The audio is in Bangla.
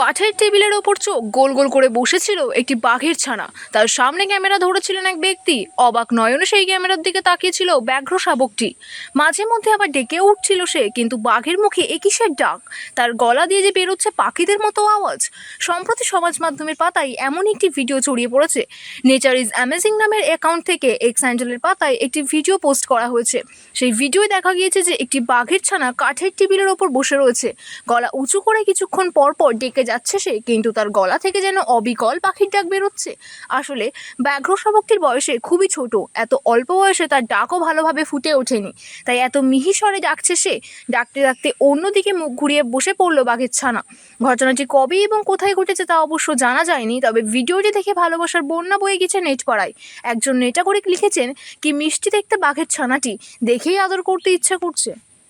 কাঠের টেবিলের ওপর চোখ গোল গোল করে বসেছিল একটি বাঘের ছানা। তার সামনে ক্যামেরা ধরেছিলেন এক ব্যক্তি। অবাক নয়নে সেই ক্যামেরার দিকে তাকিয়েছিল ব্যাঘ্র শাবকটি। মাঝে মধ্যে আবার ডেকে উঠছিল সে, কিন্তু বাঘের মুখে একিসের ডাক। তার গলা দিয়ে যে বেরোচ্ছে পাখিদের মতো আওয়াজ। সম্প্রতি সমাজ মাধ্যমের পাতায় এমন একটি ভিডিও ছড়িয়ে পড়েছে। নেচার ইজ অ্যামেজিং নামের অ্যাকাউন্ট থেকে এক্স হ্যান্ডেলের পাতায় একটি ভিডিও পোস্ট করা হয়েছে। সেই ভিডিওয় দেখা গিয়েছে যে একটি বাঘের ছানা কাঠের টেবিলের ওপর বসে রয়েছে। গলা উঁচু করে কিছুক্ষণ পর পর ডেকে যাচ্ছে সে, কিন্তু তার গলা থেকে যেন অবিকল পাখির ডাক বেরোচ্ছে। আসলে ব্যাঘ্র শাবকটির বয়সে খুবই ছোট, এত অল্প বয়সে তার ডাকও ভালোভাবে ফুটে ওঠেনি। তাই এত মিহি স্বরে ডাকছে সে, ডাকতে ডাকতে অন্যদিকে মুখ ঘুরিয়ে বসে পড়ল বাঘের ছানা। ঘটনাটি কবে এবং কোথায় ঘটেছে তা অবশ্য জানা যায়নি, তবে ভিডিওটি দেখে ভালোবাসার বন্যা বয়ে গেছে নেট পাড়ায় একজন নেটাগরিক লিখেছেন, কি মিষ্টি দেখতে বাঘের ছানাটি, দেখেই আদর করতে ইচ্ছা করছে।